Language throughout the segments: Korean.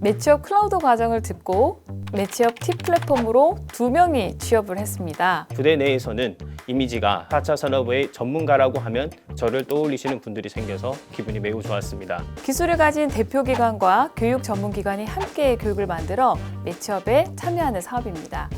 매치업 클라우드 과정을 듣고 매치업 T 플랫폼으로 두 명이 취업을 했습니다. 부대 내에서는 이미지가 4차 산업의 전문가라고 하면 저를 떠올리시는 분들이 생겨서 기분이 매우 좋았습니다. 기술을 가진 대표 기관과 교육 전문 기관이 함께 교육을 만들어 매치업에 참여하는 사업입니다.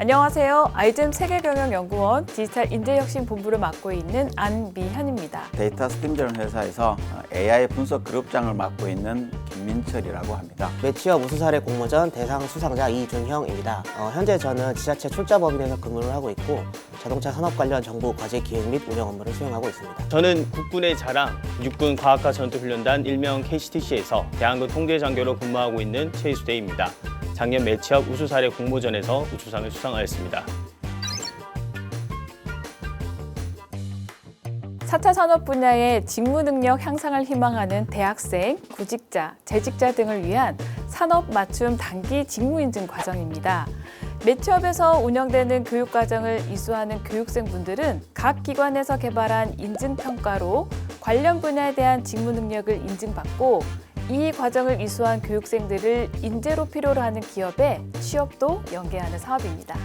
안녕하세요. 아이즘 세계경영연구원 디지털 인재혁신 본부를 맡고 있는 안미현입니다. 데이터 스팀전 회사에서 AI 분석 그룹장을 맡고 있는 김민철이라고 합니다. 매치업 우수사례 공모전 대상 수상자 이준형입니다. 어, 현재 저는 지자체 출자법인에서 근무를 하고 있고 자동차 산업 관련 정부 과제 기획 및 운영 업무를 수행하고 있습니다. 저는 국군의 자랑 육군 과학과 전투 훈련단 일명 KCTC에서 대한군 통제 장교로 근무하고 있는 최수대입니다. 작년 매치업 우수 사례 공모전에서 우수상을 수상하였습니다. 4차 산업 분야의 직무 능력 향상을 희망하는 대학생, 구직자, 재직자 등을 위한 산업 맞춤 단기 직무 인증 과정입니다. 매치업에서 운영되는 교육 과정을 이수하는 교육생분들은 각 기관에서 개발한 인증 평가로 관련 분야에 대한 직무 능력을 인증받고 이 과정을 이수한 교육생들을 인재로 필요로 하는 기업에 취업도 연계하는 사업입니다.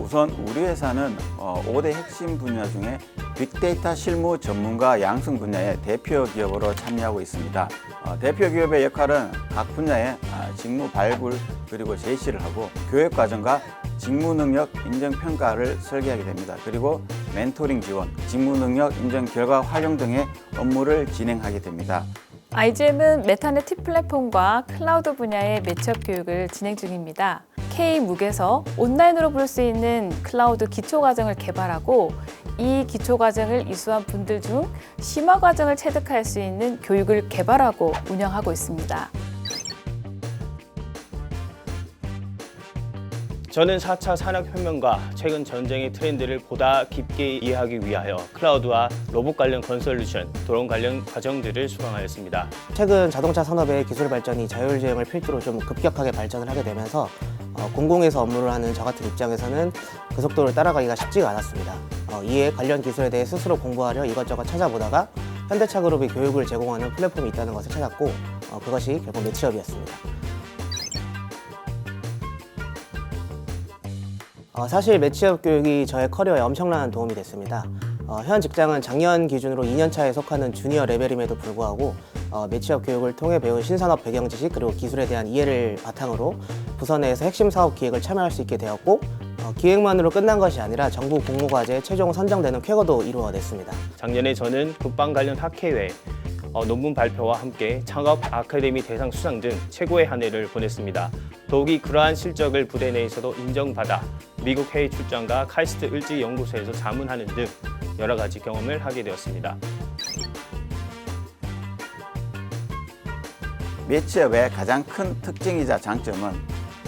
우선 우리 회사는 어, 5대 핵심 분야 중에 빅데이터 실무 전문가 양성 분야의 대표 기업으로 참여하고 있습니다. 어, 대표 기업의 역할은 각 분야의 아, 직무 발굴 그리고 제시를 하고 교육 과정과 직무 능력 인정 평가를 설계하게 됩니다. 그리고 멘토링 지원, 직무 능력 인정 결과 활용 등의 업무를 진행하게 됩니다. IGM은 메타넷 T 플랫폼과 클라우드 분야의 매치업 교육을 진행 중입니다. K묵에서 온라인으로 볼 수 있는 클라우드 기초 과정을 개발하고 이 기초 과정을 이수한 분들 중 심화 과정을 체득할 수 있는 교육을 개발하고 운영하고 있습니다. 저는 4차 산업혁명과 최근 전쟁의 트렌드를 보다 깊게 이해하기 위하여 클라우드와 로봇 관련 건설루션, 드론 관련 과정들을 수강하였습니다. 최근 자동차 산업의 기술 발전이 자율주행을 필두로 좀 급격하게 발전을 하게 되면서 어, 공공에서 업무를 하는 저 같은 입장에서는 그 속도를 따라가기가 쉽지가 않았습니다. 어, 이에 관련 기술에 대해 스스로 공부하려 이것저것 찾아보다가 현대차 그룹이 교육을 제공하는 플랫폼이 있다는 것을 찾았고 어, 그것이 결국 매치업이었습니다. 어, 사실 매치업 교육이 저의 커리어에 엄청난 도움이 됐습니다. 어, 현 직장은 작년 기준으로 2년 차에 속하는 주니어 레벨임에도 불구하고 어, 매치업 교육을 통해 배운 신산업 배경 지식 그리고 기술에 대한 이해를 바탕으로 부서 내에서 핵심 사업 기획을 참여할 수 있게 되었고 어, 기획만으로 끝난 것이 아니라 정부 공모과제에 최종 선정되는 쾌거도 이루어냈습니다. 작년에 저는 국방 관련 학회회, 어, 논문 발표와 함께 창업 아카데미 대상 수상 등 최고의 한 해를 보냈습니다. 더욱이 그러한 실적을 부대 내에서도 인정받아 미국 해외 출장과 카이스트 을지 연구소에서 자문하는 등 여러 가지 경험을 하게 되었습니다. 매치업의 가장 큰 특징이자 장점은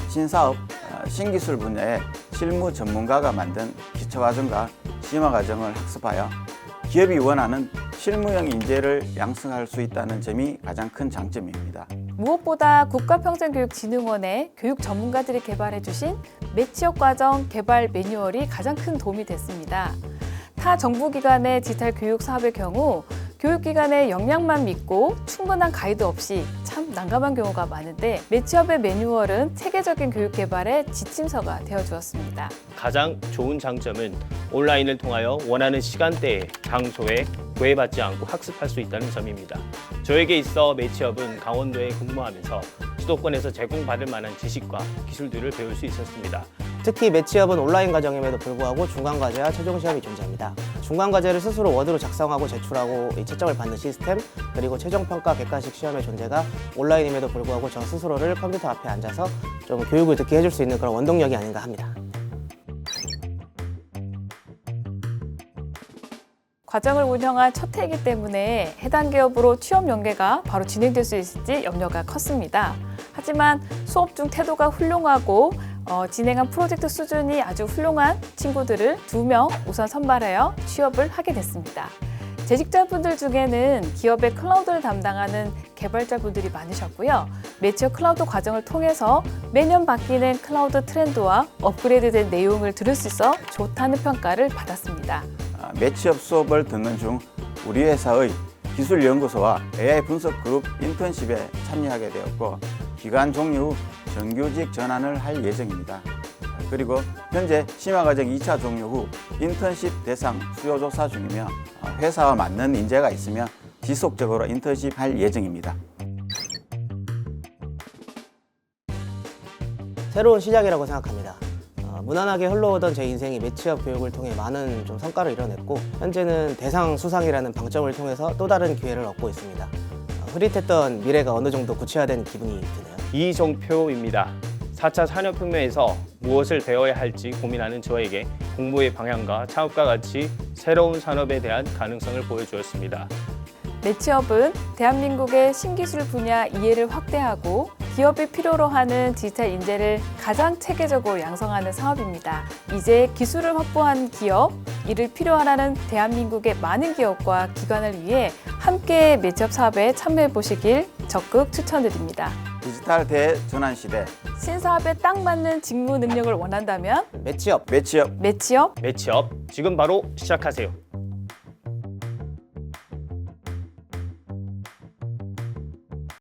신사업, 어, 신기술 분야의 실무 전문가가 만든 기초 과정과 심화 과정을 학습하여 기업이 원하는 실무형 인재를 양성할 수 있다는 점이 가장 큰 장점입니다. 무엇보다 국가평생교육진흥원의 교육 전문가들이 개발해 주신 매치업 과정 개발 매뉴얼이 가장 큰 도움이 됐습니다. 타 정부기관의 디지털 교육 사업의 경우 교육기관의 역량만 믿고 충분한 가이드 없이 참 난감한 경우가 많은데 매치업의 매뉴얼은 체계적인 교육 개발의 지침서가 되어 주었습니다. 가장 좋은 장점은 온라인을 통하여 원하는 시간대에 장소에 구애받지 않고 학습할 수 있다는 점입니다. 저에게 있어 매치업은 강원도에 근무하면서 수도권에서 제공받을 만한 지식과 기술들을 배울 수 있었습니다. 특히 매치업은 온라인 과정임에도 불구하고 중간 과제와 최종 시험이 존재합니다. 중간 과제를 스스로 워드로 작성하고 제출하고 이 채점을 받는 시스템 그리고 최종 평가 객관식 시험의 존재가 온라인임에도 불구하고 저 스스로를 컴퓨터 앞에 앉아서 좀 교육을 듣게 해줄 수 있는 그런 원동력이 아닌가 합니다. 과정을 운영한 첫 해이기 때문에 해당 기업으로 취업 연계가 바로 진행될 수 있을지 염려가 컸습니다. 하지만 수업 중 태도가 훌륭하고 어, 진행한 프로젝트 수준이 아주 훌륭한 친구들을 두 명 우선 선발하여 취업을 하게 됐습니다. 재직자분들 중에는 기업의 클라우드를 담당하는 개발자분들이 많으셨고요. 매치업 클라우드 과정을 통해서 매년 바뀌는 클라우드 트렌드와 업그레이드된 내용을 들을 수 있어 좋다는 평가를 받았습니다. 아, 매치업 수업을 듣는 중 우리 회사의 기술연구소와 AI 분석 그룹 인턴십에 참여하게 되었고 기간 종료 후 정규직 전환을 할 예정입니다. 그리고 현재 심화 과정 2차 종료 후 인턴십 대상 수요 조사 중이며 어, 회사와 맞는 인재가 있으면 지속적으로 인턴십 할 예정입니다. 새로운 시작이라고 생각합니다. 어, 무난하게 흘러오던 제 인생이 매치업 교육을 통해 많은 좀 성과를 이뤄냈고 현재는 대상 수상이라는 방점을 통해서 또 다른 기회를 얻고 있습니다. 어, 흐릿했던 미래가 어느 정도 구체화된 기분이 드네요. 이종표입니다. 4차 산업혁명에서 무엇을 배워야 할지 고민하는 저에게 공부의 방향과 창업과 같이 새로운 산업에 대한 가능성을 보여주었습니다. 매치업은 대한민국의 신기술 분야 이해를 확대하고 기업이 필요로 하는 디지털 인재를 가장 체계적으로 양성하는 사업입니다. 이제 기술을 확보한 기업, 이를 필요하라는 대한민국의 많은 기업과 기관을 위해 함께 매치업 사업에 참여해 보시길 적극 추천드립니다. 디지털 대전환 시대 신사업에 딱 맞는 직무 능력을 원한다면 매치업 매치업 매치업 매치업 지금 바로 시작하세요.